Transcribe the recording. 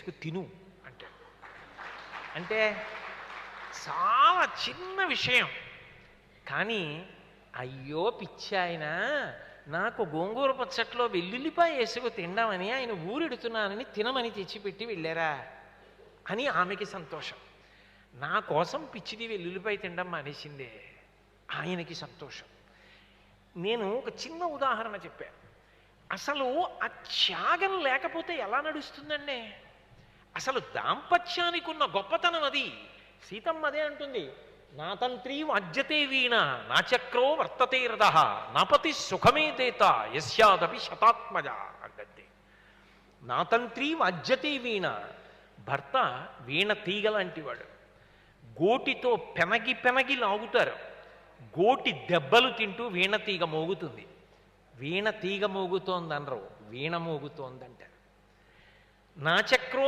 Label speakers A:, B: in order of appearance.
A: వేసుకు తిను. అంటాడు అంటే చాలా చిన్న విషయం. కానీ అయ్యో పిచ్చి ఆయన. నాకు గోంగూర పచ్చట్లో వెల్లుల్లిపాయ వేసుకు తిండామని ఆయన ఊరెడుతున్నానని తినమని తెచ్చిపెట్టి వెళ్ళారా అని ఆమెకి సంతోషం. నా కోసం పిచ్చిది వెల్లుల్లిపాయ తినడం మానేసిందే. ఆయనకి సంతోషం. నేను ఒక చిన్న ఉదాహరణ చెప్పాను అసలు ఆ త్యాగం లేకపోతే ఎలా నడుస్తుందండి? అసలు దాంపత్యానికి ఉన్న గొప్పతనం అది. సీతమ్మ అదే అంటుంది నా తంత్రి వాజ్యతే వీణ నా చక్రో వర్తతే రథ నాపతి సుఖమే దేత యస్యాదపి శతాత్మజ అంటుంది. నా తంత్రి వాజ్యతే వీణ భర్త వీణ తీగ లాంటివాడు గోటితో పెనగి పెనగి లాగుతారు. గోటి దెబ్బలు తింటూ వీణ తీగ మోగుతుంది. వీణ తీగ మోగుతోందనరు వీణ మోగుతోందంటారు. నా చక్రో